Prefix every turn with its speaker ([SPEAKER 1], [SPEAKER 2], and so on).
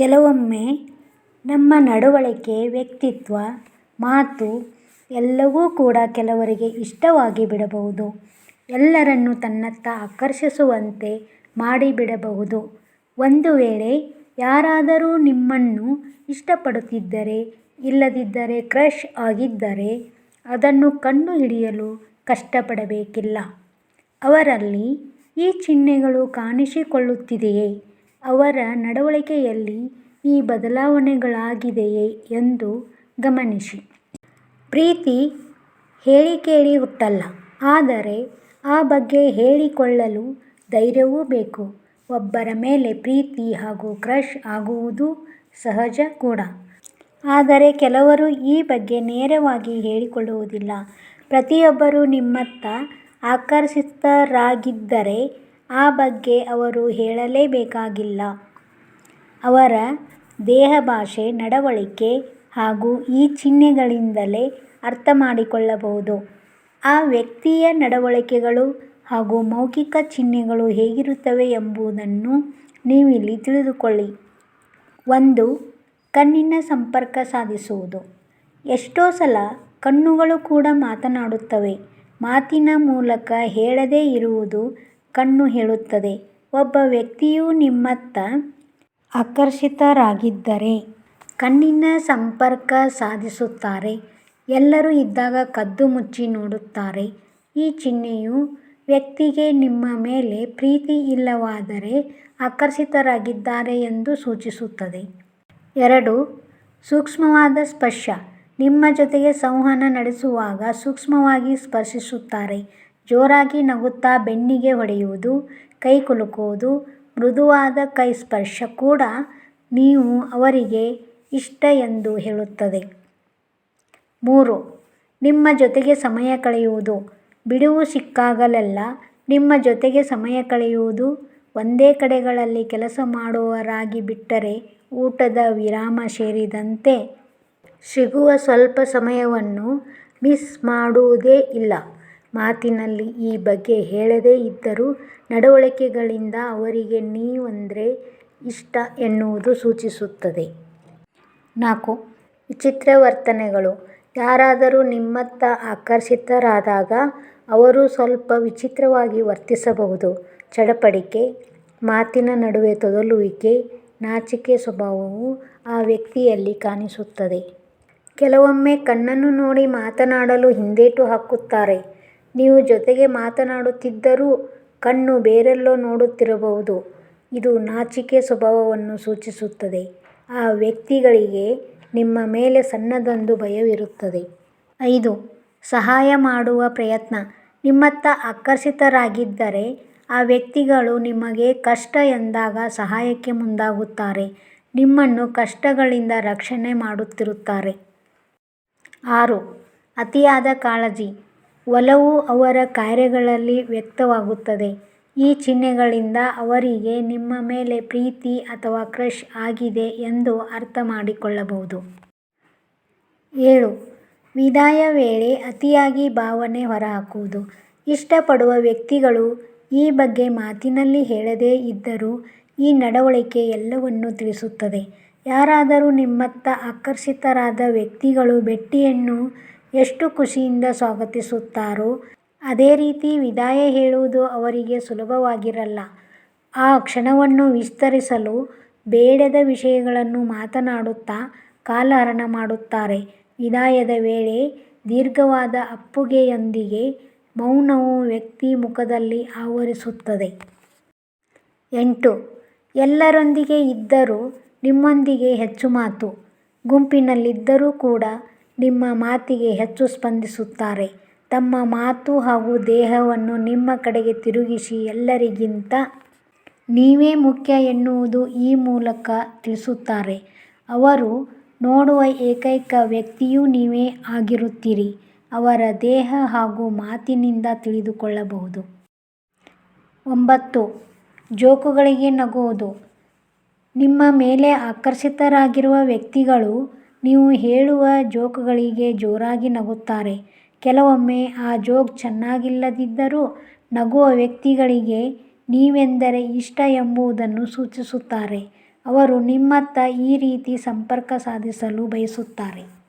[SPEAKER 1] ಕೆಲವೊಮ್ಮೆ ನಮ್ಮ ನಡವಳಿಕೆ, ವ್ಯಕ್ತಿತ್ವ, ಮಾತು ಎಲ್ಲವೂ ಕೂಡ ಕೆಲವರಿಗೆ ಇಷ್ಟವಾಗಿ ಬಿಡಬಹುದು. ಎಲ್ಲರನ್ನು ತನ್ನತ್ತ ಆಕರ್ಷಿಸುವಂತೆ ಮಾಡಿಬಿಡಬಹುದು ಒಂದು ವೇಳೆ ಯಾರಾದರೂ ನಿಮ್ಮನ್ನು ಇಷ್ಟಪಡುತ್ತಿದ್ದರೆ, ಇಲ್ಲದಿದ್ದರೆ ಕ್ರಶ್ ಆಗಿದ್ದರೆ ಅದನ್ನು ಕಂಡು ಹಿಡಿಯಲು ಕಷ್ಟಪಡಬೇಕಿಲ್ಲ. ಅವರಲ್ಲಿ ಈ ಚಿಹ್ನೆಗಳು ಕಾಣಿಸಿಕೊಳ್ಳುತ್ತಿದೆಯೇ? ಅವರ ನಡವಳಿಕೆಯಲ್ಲಿ ಈ ಬದಲಾವಣೆಗಳಾಗಿದೆಯೇ ಎಂದು ಗಮನಿಸಿ. ಪ್ರೀತಿ ಹೇಳಿಕೇಳಿ ಹುಟ್ಟಲ್ಲ ಆದರೆ ಆ ಬಗ್ಗೆ ಹೇಳಿಕೊಳ್ಳಲು ಧೈರ್ಯವೂ ಬೇಕು. ಒಬ್ಬರ ಮೇಲೆ ಪ್ರೀತಿ ಹಾಗೂ ಕ್ರಶ್ ಆಗುವುದು ಸಹಜ ಕೂಡ. ಆದರೆ ಕೆಲವರು ಈ ಬಗ್ಗೆ ನೇರವಾಗಿ ಹೇಳಿಕೊಳ್ಳುವುದಿಲ್ಲ. ಪ್ರತಿಯೊಬ್ಬರೂ ನಿಮ್ಮತ್ತ ಆಕರ್ಷಿತರಾಗಿದ್ದರೆ ಆ ಬಗ್ಗೆ ಅವರು ಹೇಳಲೇಬೇಕಾಗಿಲ್ಲ. ಅವರ ದೇಹ ಭಾಷೆ ನಡವಳಿಕೆ ಹಾಗೂ ಈ ಚಿಹ್ನೆಗಳಿಂದಲೇ ಅರ್ಥ ಮಾಡಿಕೊಳ್ಳಬಹುದು ಆ ವ್ಯಕ್ತಿಯ ನಡವಳಿಕೆಗಳು ಹಾಗೂ ಮೌಖಿಕ ಚಿಹ್ನೆಗಳು ಹೇಗಿರುತ್ತವೆ ಎಂಬುದನ್ನು ನೀವಿಲ್ಲಿ ತಿಳಿದುಕೊಳ್ಳಿ. ಒಂದು, ಕಣ್ಣಿನ ಸಂಪರ್ಕ ಸಾಧಿಸುವುದು. ಎಷ್ಟೋ ಸಲ ಕಣ್ಣುಗಳು ಕೂಡ ಮಾತನಾಡುತ್ತವೆ. ಮಾತಿನ ಮೂಲಕ ಹೇಳದೇ ಇರುವುದು ಕಣ್ಣು ಹೇಳುತ್ತದೆ. ಒಬ್ಬ ವ್ಯಕ್ತಿಯು ನಿಮ್ಮತ್ತ ಆಕರ್ಷಿತರಾಗಿದ್ದರೆ ಕಣ್ಣಿನ ಸಂಪರ್ಕ ಸಾಧಿಸುತ್ತಾರೆ. ಎಲ್ಲರೂ ಇದ್ದಾಗ ಕದ್ದು ಮುಚ್ಚಿ ನೋಡುತ್ತಾರೆ. ಈ ಚಿಹ್ನೆಯು ವ್ಯಕ್ತಿಗೆ ನಿಮ್ಮ ಮೇಲೆ ಪ್ರೀತಿ ಇಲ್ಲವಾದರೆ ಆಕರ್ಷಿತರಾಗಿದ್ದಾರೆ ಎಂದು ಸೂಚಿಸುತ್ತದೆ. ಎರಡು, ಸೂಕ್ಷ್ಮವಾದ ಸ್ಪರ್ಶ. ನಿಮ್ಮ ಜೊತೆಗೆ ಸಂವಹನ ನಡೆಸುವಾಗ ಸೂಕ್ಷ್ಮವಾಗಿ ಸ್ಪರ್ಶಿಸುತ್ತಾರೆ. ಜೋರಾಗಿ ನಗುತ್ತಾ ಬೆನ್ನಿಗೆ ಹೊಡೆಯುವುದು ಕೈ ಕುಲುಕುವುದು, ಮೃದುವಾದ ಕೈ ಸ್ಪರ್ಶ ಕೂಡ ನೀವು ಅವರಿಗೆ ಇಷ್ಟ ಎಂದು ಹೇಳುತ್ತದೆ. ಮೂರು ನಿಮ್ಮ ಜೊತೆಗೆ ಸಮಯ ಕಳೆಯುವುದು. ಬಿಡುವು ಸಿಕ್ಕಾಗಲೆಲ್ಲ ನಿಮ್ಮ ಜೊತೆಗೆ ಸಮಯ ಕಳೆಯುವುದು. ಒಂದೇ ಕಡೆಗಳಲ್ಲಿ ಕೆಲಸ ಮಾಡುವವರಾಗಿಬಿಟ್ಟರೆ ಊಟದ ವಿರಾಮ ಸೇರಿದಂತೆ ಸಿಗುವ ಸ್ವಲ್ಪ ಸಮಯವನ್ನು ಮಿಸ್ ಮಾಡುವುದೇ ಇಲ್ಲ. ಮಾತಿನಲ್ಲಿ ಈ ಬಗ್ಗೆ ಹೇಳದೇ ಇದ್ದರೂ ನಡವಳಿಕೆಗಳಿಂದ ಅವರಿಗೆ ನೀವಂದ್ರೆ ಇಷ್ಟ ಎನ್ನುವುದು ಸೂಚಿಸುತ್ತದೆ. ನಾಲ್ಕು, ವಿಚಿತ್ರ ವರ್ತನೆಗಳು. ಯಾರಾದರೂ ನಿಮ್ಮತ್ತ ಆಕರ್ಷಿತರಾದಾಗ ಅವರು ಸ್ವಲ್ಪ ವಿಚಿತ್ರವಾಗಿ ವರ್ತಿಸಬಹುದು. ಚಡಪಡಿಕೆ, ಮಾತಿನ ನಡುವೆ ತೊದಲುವಿಕೆ, ನಾಚಿಕೆ ಸ್ವಭಾವವು ಆ ವ್ಯಕ್ತಿಯಲ್ಲಿ ಕಾಣಿಸುತ್ತದೆ. ಕೆಲವೊಮ್ಮೆ ಕಣ್ಣನ್ನು ನೋಡಿ ಮಾತನಾಡಲು ಹಿಂದೇಟು ಹಾಕುತ್ತಾರೆ. ನೀವು ಜೊತೆಗೆ ಮಾತನಾಡುತ್ತಿದ್ದರೂ ಕಣ್ಣು ಬೇರೆಲ್ಲೋ ನೋಡುತ್ತಿರಬಹುದು. ಇದು ನಾಚಿಕೆ ಸ್ವಭಾವವನ್ನು ಸೂಚಿಸುತ್ತದೆ. ಆ ವ್ಯಕ್ತಿಗಳಿಗೆ ನಿಮ್ಮ ಮೇಲೆ ಸಣ್ಣದೊಂದು ಭಯವಿರುತ್ತದೆ. ಐದು, ಸಹಾಯ ಮಾಡುವ ಪ್ರಯತ್ನ. ನಿಮ್ಮತ್ತ ಆಕರ್ಷಿತರಾಗಿದ್ದರೆ ಆ ವ್ಯಕ್ತಿಗಳು ನಿಮಗೆ ಕಷ್ಟ ಎಂದಾಗ ಸಹಾಯಕ್ಕೆ ಮುಂದಾಗುತ್ತಾರೆ. ನಿಮ್ಮನ್ನು ಕಷ್ಟಗಳಿಂದ ರಕ್ಷಣೆ ಮಾಡುತ್ತಿರುತ್ತಾರೆ. ಆರು, ಅತಿಯಾದ ಕಾಳಜಿ. ಒಲವು ಅವರ ಕಾರ್ಯಗಳಲ್ಲಿ ವ್ಯಕ್ತವಾಗುತ್ತದೆ. ಈ ಚಿಹ್ನೆಗಳಿಂದ ಅವರಿಗೆ ನಿಮ್ಮ ಮೇಲೆ ಪ್ರೀತಿ ಅಥವಾ ಕ್ರಷ್ ಆಗಿದೆ ಎಂದು ಅರ್ಥ ಮಾಡಿಕೊಳ್ಳಬಹುದು ಏಳು. ವಿದಾಯ ವೇಳೆ ಅತಿಯಾಗಿ ಭಾವನೆ ಹೊರಹಾಕುವುದು. ಇಷ್ಟಪಡುವ ವ್ಯಕ್ತಿಗಳು ಈ ಬಗ್ಗೆ ಮಾತಿನಲ್ಲಿ ಹೇಳದೇ ಇದ್ದರೂ ಈ ನಡವಳಿಕೆ ಎಲ್ಲವನ್ನೂ ತಿಳಿಸುತ್ತದೆ. ಯಾರಾದರೂ ನಿಮ್ಮತ್ತ ಆಕರ್ಷಿತರಾದ ವ್ಯಕ್ತಿಗಳು ಭೇಟಿಯನ್ನು ಎಷ್ಟು ಖುಷಿಯಿಂದ ಸ್ವಾಗತಿಸುತ್ತಾರೋ, ಅದೇ ರೀತಿ ವಿದಾಯ ಹೇಳುವುದು ಅವರಿಗೆ ಸುಲಭವಾಗಿರಲ್ಲ. ಆ ಕ್ಷಣವನ್ನು ವಿಸ್ತರಿಸಲು ಬೇಡದ ವಿಷಯಗಳನ್ನು ಮಾತನಾಡುತ್ತಾ ಕಾಲಹರಣ ಮಾಡುತ್ತಾರೆ. ವಿದಾಯದ ವೇಳೆ ದೀರ್ಘವಾದ ಅಪ್ಪುಗೆಯೊಂದಿಗೆ ಮೌನವು ವ್ಯಕ್ತಿ ಮುಖದಲ್ಲಿ ಆವರಿಸುತ್ತದೆ. ಎಂಟು, ಎಲ್ಲರೊಂದಿಗೆ ಇದ್ದರೂ ನಿಮ್ಮೊಂದಿಗೆ ಹೆಚ್ಚು ಮಾತು. ಗುಂಪಿನಲ್ಲಿದ್ದರೂ ಕೂಡ ನಿಮ್ಮ ಮಾತಿಗೆ ಹೆಚ್ಚು ಸ್ಪಂದಿಸುತ್ತಾರೆ. ತಮ್ಮ ಮಾತು ಹಾಗೂ ದೇಹವನ್ನು ನಿಮ್ಮ ಕಡೆಗೆ ತಿರುಗಿಸಿ ಎಲ್ಲರಿಗಿಂತ ನೀವೇ ಮುಖ್ಯ ಎನ್ನುವುದು ಈ ಮೂಲಕ ತಿಳಿಸುತ್ತಾರೆ. ಅವರು ನೋಡುವ ಏಕೈಕ ವ್ಯಕ್ತಿಯೂ ನೀವೇ ಆಗಿರುತ್ತೀರಿ. ಅವರ ದೇಹ ಹಾಗೂ ಮಾತಿನಿಂದ ತಿಳಿದುಕೊಳ್ಳಬಹುದು. ಒಂಬತ್ತು. ಜೋಕುಗಳಿಗೆ ನಗುವುದು. ನಿಮ್ಮ ಮೇಲೆ ಆಕರ್ಷಿತರಾಗಿರುವ ವ್ಯಕ್ತಿಗಳು ನೀವು ಹೇಳುವ ಜೋಕ್ಗಳಿಗೆ ಜೋರಾಗಿ ನಗುತ್ತಾರೆ. ಕೆಲವೊಮ್ಮೆ ಆ ಜೋಕ್ ಚೆನ್ನಾಗಿಲ್ಲದಿದ್ದರೂ ನಗುವ ವ್ಯಕ್ತಿಗಳಿಗೆ ನೀವೆಂದರೆ ಇಷ್ಟ ಎಂಬುದನ್ನು ಸೂಚಿಸುತ್ತಾರೆ. ಅವರು ನಿಮ್ಮತ್ತ ಈ ರೀತಿ ಸಂಪರ್ಕ ಸಾಧಿಸಲು ಬಯಸುತ್ತಾರೆ.